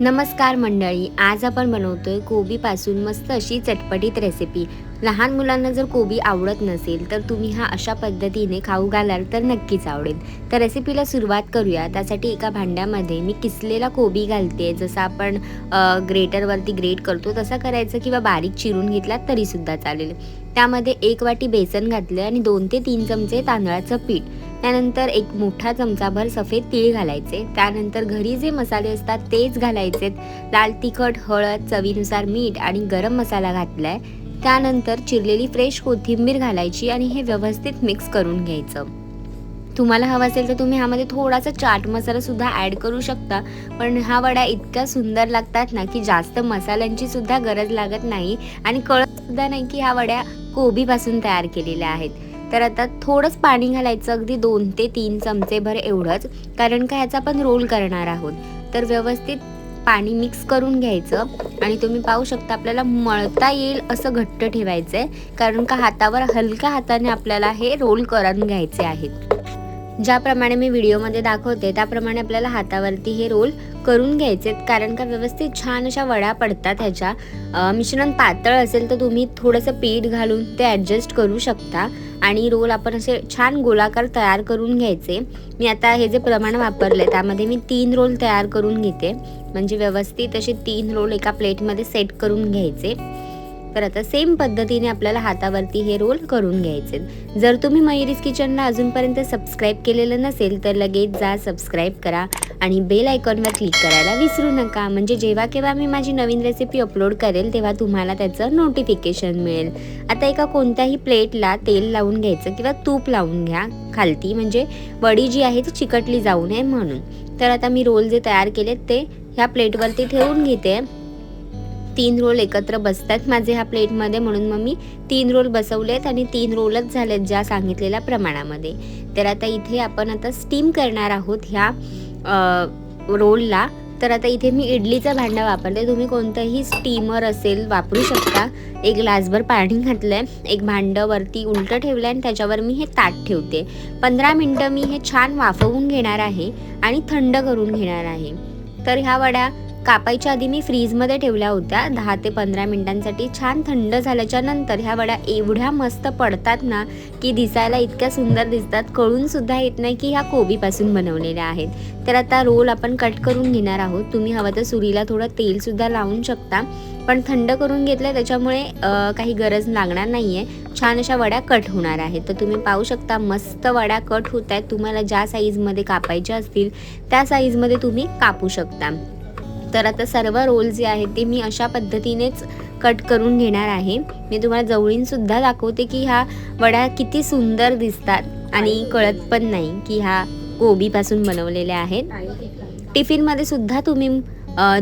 नमस्कार मंडळी आज आपण बनवतोय कोबीपासून मस्त अशी चटपटीत रेसिपी लहान मुलांना जर कोबी आवडत नसेल तर तुम्ही हा अशा पद्धतीने खाऊ घालाल तर नक्कीच आवडेल. तर रेसिपीला सुरुवात करूया. त्यासाठी एका भांड्यामध्ये मी किसलेला कोबी घालते. जसं आपण ग्रेटरवरती ग्रेट करतो तसं करायचं किंवा बारीक चिरून घेतला तरीसुद्धा चालेल. त्यामध्ये एक वाटी बेसन घातलं आणि दोन ते तीन चमचे तांदळाचं पीठ. त्यानंतर एक मोठा चमचाभर सफेद तीळ घालायचे. त्यानंतर घरी जे मसाले असतात तेच घालायचे. लाल तिखट हळद चवीनुसार मीठ आणि गरम मसाला घातलाय. त्यानंतर चिरलेली फ्रेश कोथिंबीर घालायची आणि हे व्यवस्थित मिक्स करून घ्यायचं. तुम्हाला हवं असेल तर तुम्ही ह्यामध्ये थोडासा चाट मसाला सुद्धा ॲड करू शकता. पण हा वडा इतक्या सुंदर लागतात ना की जास्त मसाल्यांची सुद्धा गरज लागत नाही. आणि कळत सुद्धा नाही की ह्या वड्या कोबीपासून तयार केलेल्या आहेत. तर आता थोडंच पाणी घालायचं अगदी दोन ते तीन चमचेभर एवढंच कारण का ह्याचा आपण रोल करणार आहोत. तर व्यवस्थित पाणी मिक्स करून घ्यायचं आणि तुम्ही पाहू शकता आपल्याला मळता येईल असं घट्ट ठेवायचं आहे कारण का हातावर हलक्या हाताने आपल्याला हे रोल करून घ्यायचे आहेत. ज्याप्रमाणे मी व्हिडिओमध्ये दाखवते त्याप्रमाणे आपल्याला हातावरती हे रोल करून घ्यायचे आहेत. कारण का व्यवस्थित छान अशा वड्या पडतात ह्याच्या. मिश्रण पातळ असेल तर तुम्ही थोडंसं पीठ घालून ते ॲडजस्ट करू शकता. आणि रोल आपण असे छान गोलाकार तयार करून घ्यायचे. मी आता हे जे प्रमाण वापरले त्यामध्ये मी तीन रोल तयार करून घेते. म्हणजे व्यवस्थित असे तीन रोल एका प्लेटमध्ये सेट करून घ्यायचे. तर आता सेम पद्धतीने आपल्याला हातावरती हे रोल करून घ्यायचे जर तुम्ही मयुरीज किचनला अजूनपर्यंत सबस्क्राईब केलेलं नसेल तर लगेच जा सबस्क्राईब करा आणि बेल आयकॉनवर क्लिक करायला विसरू नका. म्हणजे जेव्हा केव्हा मी माझी नवीन रेसिपी अपलोड करेल तेव्हा तुम्हाला त्याचं नोटिफिकेशन मिळेल. आता एका कोणत्याही प्लेटला तेल लावून घ्यायचं किंवा तूप लावून घ्या खालती. म्हणजे वडी जी आहे ती चिकटली जाऊ नये म्हणून. तर आता मी रोल जे तयार केलेत ते ह्या प्लेटवरती ठेवून घेते. तीन रोल एकत्र बसतात माझे ह्या प्लेटमध्ये. म्हणून मग मी तीन रोल बसवलेत आणि तीन रोलच झालेत ज्या सांगितलेल्या प्रमाणामध्ये. तर आता इथे आपण आता स्टीम करणार आहोत ह्या रोलला. तर आता इथे मी इडलीचं भांडं वापरते. तुम्ही कोणतंही स्टीमर असेल वापरू शकता. एक ग्लासभर पाणी घातलं आहे एक भांडं वरती उलटं ठेवलं आहे आणि त्याच्यावर मी हे ताट ठेवते. पंधरा मिनटं मी हे छान वाफवून घेणार आहे आणि थंड करून घेणार आहे. तर ह्या वड्या कापायच्या आधी मी फ्रीजमध्ये ठेवल्या होत्या. दहा ते पंधरा मिनिटांसाठी छान थंड झाल्याच्यानंतर ह्या वड्या एवढ्या मस्त पडतात ना की दिसायला इतक्या सुंदर दिसतात. कळून सुद्धा येत नाही की ह्या कोबीपासून बनवलेल्या आहेत. तर आता रोल आपण कट करून घेणार आहोत. तुम्ही हवं तर सुरीला थोडं तेलसुद्धा लावून शकता. पण थंड करून घेतलं त्याच्यामुळे काही गरज लागणार नाही आहे छान अशा वड्या कट होणार आहेत. तर तुम्ही पाहू शकता मस्त वड्या कट होत आहेत. तुम्हाला ज्या साईजमध्ये कापायच्या असतील त्या साईजमध्ये तुम्ही कापू शकता. तर आता सर्व रोल जे आहेत ते मी अशा पद्धतीनेच कट करून घेणार आहे. मी तुम्हाला जवळीनसुद्धा दाखवते की ह्या वड्या किती सुंदर दिसतात आणि कळत पण नाही की ह्या कोबीपासून बनवलेल्या आहेत. टिफिनमध्ये सुद्धा तुम्ही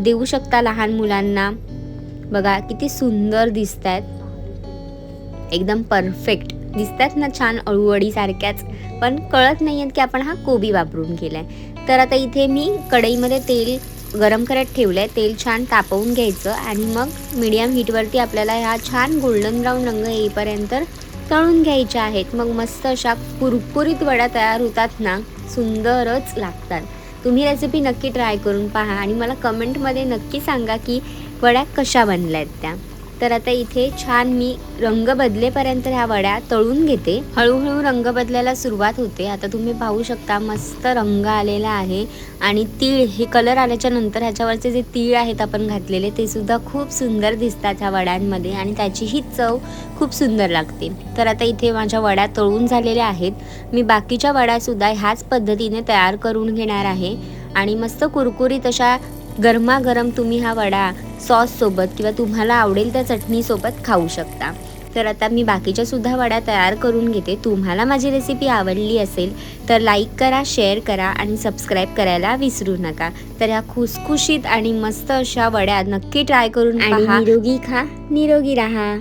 देऊ शकता लहान मुलांना. बघा किती सुंदर दिसत आहेत एकदम परफेक्ट. दिसतात ना छान अळूवडीसारख्याच पण कळत नाही आहेत की आपण हा कोबी वापरून केला आहे तर आता इथे मी कढईमध्ये तेल गरम करत ठेवलं आहे तेल छान तापवून घ्यायचं आणि मग मीडियम हीटवरती आपल्याला ह्या छान गोल्डन ब्राऊन रंग येईपर्यंत तळून घ्यायच्या आहेत. मग मस्त अशा कुरकुरीत वड्या तयार होतात ना सुंदरच लागतात. तुम्ही रेसिपी नक्की ट्राय करून पहा आणि मला कमेंटमध्ये नक्की सांगा की वड्या कशा बनल्या आहेत त्या. तर आता इथे छान मी रंग बदलेपर्यंत ह्या वड्या तळून घेते. हळूहळू रंग बदलायला सुरुवात होते. आता तुम्ही पाहू शकता मस्त रंग आलेला आहे आणि तीळ हे कलर आल्याच्यानंतर ह्याच्यावरचे जे तीळ आहेत आपण घातलेले ते सुद्धा खूप सुंदर दिसतात ह्या वड्यांमध्ये आणि त्याचीही चव खूप सुंदर लागते. तर आता इथे माझ्या वड्या तळून झालेल्या आहेत. मी बाकीच्या वड्यासुद्धा ह्याच पद्धतीने तयार करून घेणार आहे. आणि मस्त कुरकुरीत अशा गरमागरम तुम्ही हा वडा सॉससोबत किंवा तुम्हाला आवडेल त्या चटणीसोबत खाऊ शकता. तर आता मी बाकीच्या सुद्धा वड्या तयार करून घेते. तुम्हाला माझी रेसिपी आवडली असेल तर लाईक करा शेअर करा आणि सबस्क्राईब करायला विसरू नका. तर ह्या खुसखुशीत आणि मस्त अशा वड्या नक्की ट्राय करून निरोगी खा. निरोगी राहा.